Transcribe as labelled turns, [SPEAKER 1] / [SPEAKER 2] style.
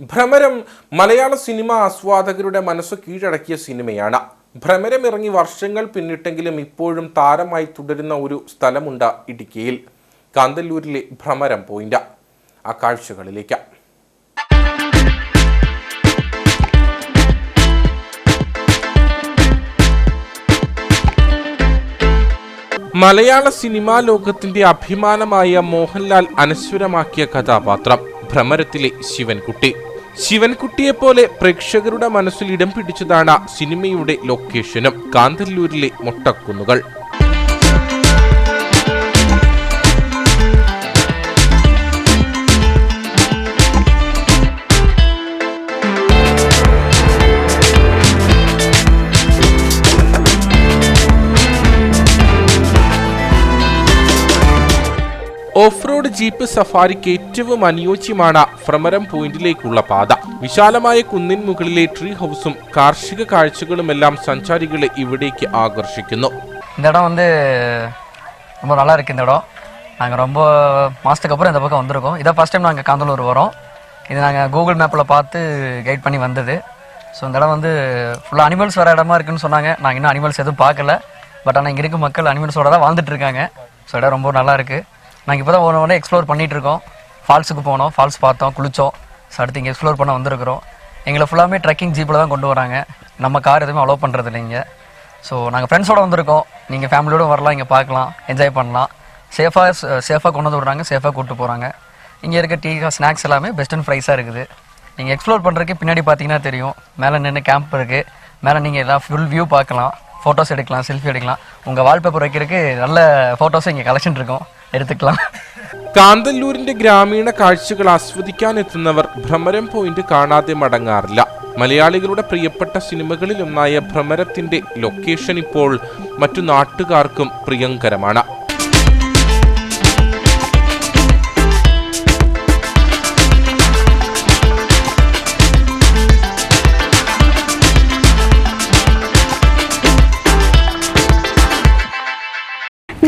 [SPEAKER 1] ഭ്രമരം മലയാള cinema ആസ്വാദകരുടെ മനസ്സ് കീഴടക്കിയ സിനിമയാണ്. ഭ്രമരം ഇറങ്ങി വർഷങ്ങൾ പിന്നിട്ടെങ്കിലും ഇപ്പോഴും താരമായി തുടരുന്ന ഒരു സ്ഥലമുണ്ട് ഇടുക്കിയിൽ. കാന്തല്ലൂരിലെ ഭ്രമരം പോയിന്റ്. ആ കാഴ്ചകളിലേക്ക്. മലയാള സിനിമാ ലോകത്തിന്റെ അഭിമാനമായ മോഹൻലാൽ അനശ്വരമാക്കിയ കഥാപാത്രം. ഭ്രമരത്തിലെ ശിവൻകുട്ടി. ശിവൻകുട്ടിയെപ്പോലെ പ്രേക്ഷകരുടെ മനസ്സിൽ ഇടം പിടിച്ചതാണ് സിനിമയുടെ ലൊക്കേഷനും കാന്തല്ലൂരിലെ മൊട്ടക്കുന്നുകൾ. ഓഫ് റോഡ് ജീപ്പ് സഫാരിക്ക് ഏറ്റവും അനുയോജ്യമാണ് ഫ്രമരം പോയിന്റിലേക്കുള്ള പാത വിശാലമായ കുന്നിൻ മുകളിലെ ട്രീ ഹൗസും കാർഷിക കാഴ്ചകളുമെല്ലാം സഞ്ചാരികളെ ഇവിടേക്ക് ആകർഷിക്കുന്നു
[SPEAKER 2] இந்த இடம் வந்து ரொம்ப நல்லா இருக்குது இந்த இடம் நாங்கள் ரொம்ப மாதத்துக்கு அப்புறம் இந்த பக்கம் வந்திருக்கோம் இதான் ஃபஸ்ட் டைம் நாங்கள் காந்தலூர் வரோம் இது நாங்கள் கூகுள் மேப்பில் பார்த்து கைட் பண்ணி வந்தது ஸோ இந்த இடம் வந்து ஃபுல்லாக அனிமல்ஸ் வர இடமா இருக்குன்னு சொன்னாங்க நாங்கள் இன்னும் அனிமல்ஸ் எதுவும் பார்க்கல பட் ஆனால் இங்கே இருக்க மக்கள் அனிமல்ஸோட தான் வாழ்ந்துட்டு இருக்காங்க ஸோ இடம் ரொம்ப நல்லா இருக்குது நாங்கள் இப்போ தான் ஒன்று ஒன்று எக்ஸ்ப்ளோர் பண்ணிகிட்ருக்கோம் இருக்கோம் ஃபால்ஸுக்கு போனோம். ஃபால்ஸ் பார்த்தோம் குளித்தோம் ஸோ அடுத்து இங்கே எக்ஸ்ப்ளோர் பண்ண வந்திருக்கிறோம். எங்களை ஃபுல்லாமே ட்ரெக்கிங் ஜீப்பில் தான் கொண்டு வராங்க. நம்ம கார் எதுவுமே அலோவ் பண்ணுறது இல்லைங்க ஸோ நாங்கள் ஃப்ரெண்ட்ஸோடு வந்திருக்கோம். நீங்கள் ஃபேமிலியோடு வரலாம் இங்கே பார்க்கலாம் என்ஜாய் பண்ணலாம். சேஃபாக சேஃபாக கொண்டு வந்து விட்றாங்க சேஃபாக கூப்பிட்டு போகிறாங்க இங்கே இருக்க டீ ஸ்நாக்ஸ் எல்லாமே பெஸ்ட் அண்ட் ப்ரைஸாக இருக்குது. நீங்கள் எக்ஸ்ப்ளோர் பண்ணுறதுக்கு பின்னாடி பார்த்தீங்கன்னா தெரியும். மேலே நின்று கேம்ப் இருக்குது மேலே நீங்கள் எல்லாம் ஃபுல் வியூ பார்க்கலாம். ஃபோட்டோஸ் எடுக்கலாம் செல்ஃபி எடுக்கலாம் உங்கள் வால்பேப்பர் வைக்கிறதுக்கு நல்ல ஃபோட்டோஸ் இங்கே கலெக்ஷன் இருக்கும் எடுத்துக்கலாம்
[SPEAKER 1] കാന്തല്ലൂരിന്റെ ഗ്രാമീണ കാഴ്ചകൾ ആസ്വദിക്കാനെത്തുന്നവർ ഭ്രമരം പോയിന്റ് കാണാതെ മടങ്ങാറില്ല മലയാളികളുടെ പ്രിയപ്പെട്ട സിനിമകളിലൊന്നായ ഭ്രമരത്തിന്റെ ലൊക്കേഷൻ ഇപ്പോൾ മറ്റു നാട്ടുകാർക്കും പ്രിയങ്കരമാണ്